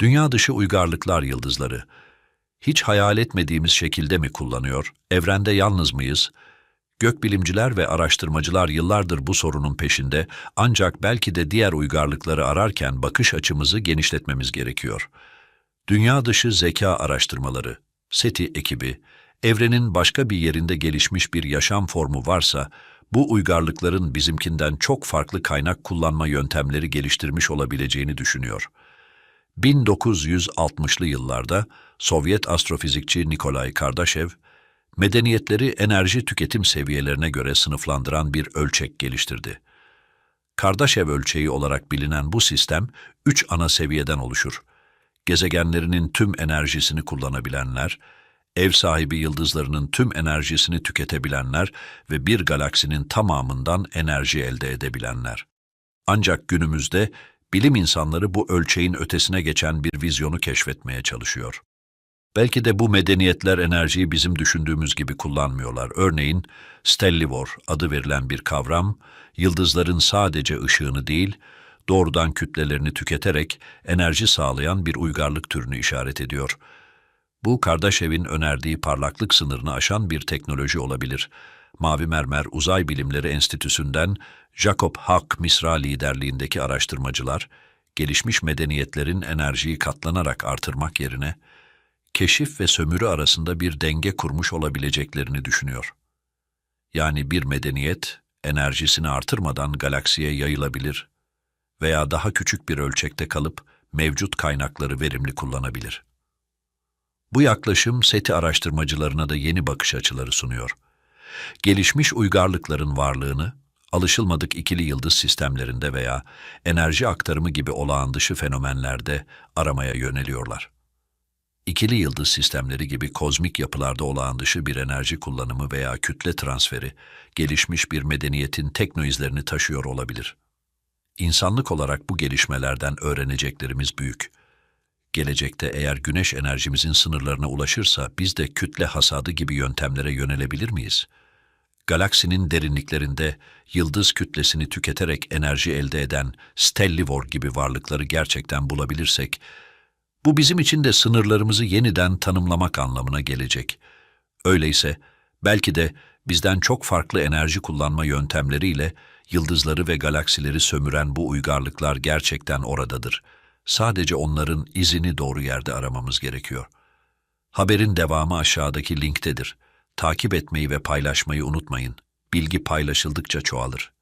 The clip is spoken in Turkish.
Dünya dışı uygarlıklar yıldızları. Hiç hayal etmediğimiz şekilde mi kullanıyor? Evrende yalnız mıyız? Gökbilimciler ve araştırmacılar yıllardır bu sorunun peşinde ancak belki de diğer uygarlıkları ararken bakış açımızı genişletmemiz gerekiyor. Dünya dışı zeka araştırmaları, SETI ekibi, evrenin başka bir yerinde gelişmiş bir yaşam formu varsa, bu uygarlıkların bizimkinden çok farklı kaynak kullanma yöntemleri geliştirmiş olabileceğini düşünüyor. 1960'lı yıllarda Sovyet astrofizikçi Nikolay Kardashev, medeniyetleri enerji tüketim seviyelerine göre sınıflandıran bir ölçek geliştirdi. Kardashev ölçeği olarak bilinen bu sistem üç ana seviyeden oluşur. Gezegenlerinin tüm enerjisini kullanabilenler, ev sahibi yıldızlarının tüm enerjisini tüketebilenler ve bir galaksinin tamamından enerji elde edebilenler. Ancak günümüzde bilim insanları bu ölçeğin ötesine geçen bir vizyonu keşfetmeye çalışıyor. Belki de bu medeniyetler enerjiyi bizim düşündüğümüz gibi kullanmıyorlar. Örneğin stellivor adı verilen bir kavram, yıldızların sadece ışığını değil, doğrudan kütlelerini tüketerek enerji sağlayan bir uygarlık türünü işaret ediyor. Bu Kardashev önerdiği parlaklık sınırını aşan bir teknoloji olabilir. Mavi Mermer Uzay Bilimleri Enstitüsü'nden Jacob Hack Misra liderliğindeki araştırmacılar, gelişmiş medeniyetlerin enerjiyi katlanarak artırmak yerine, keşif ve sömürü arasında bir denge kurmuş olabileceklerini düşünüyor. Yani bir medeniyet, enerjisini artırmadan galaksiye yayılabilir veya daha küçük bir ölçekte kalıp mevcut kaynakları verimli kullanabilir. Bu yaklaşım SETI araştırmacılarına da yeni bakış açıları sunuyor. Gelişmiş uygarlıkların varlığını, alışılmadık ikili yıldız sistemlerinde veya enerji aktarımı gibi olağan dışı fenomenlerde aramaya yöneliyorlar. İkili yıldız sistemleri gibi kozmik yapılarda olağan dışı bir enerji kullanımı veya kütle transferi, gelişmiş bir medeniyetin teknoizlerini taşıyor olabilir. İnsanlık olarak bu gelişmelerden öğreneceklerimiz büyük. Gelecekte eğer güneş enerjimizin sınırlarına ulaşırsa biz de kütle hasadı gibi yöntemlere yönelebilir miyiz? Galaksinin derinliklerinde yıldız kütlesini tüketerek enerji elde eden stellivor gibi varlıkları gerçekten bulabilirsek, bu bizim için de sınırlarımızı yeniden tanımlamak anlamına gelecek. Öyleyse belki de bizden çok farklı enerji kullanma yöntemleriyle yıldızları ve galaksileri sömüren bu uygarlıklar gerçekten oradadır. Sadece onların izini doğru yerde aramamız gerekiyor. Haberin devamı aşağıdaki linktedir. Takip etmeyi ve paylaşmayı unutmayın. Bilgi paylaşıldıkça çoğalır.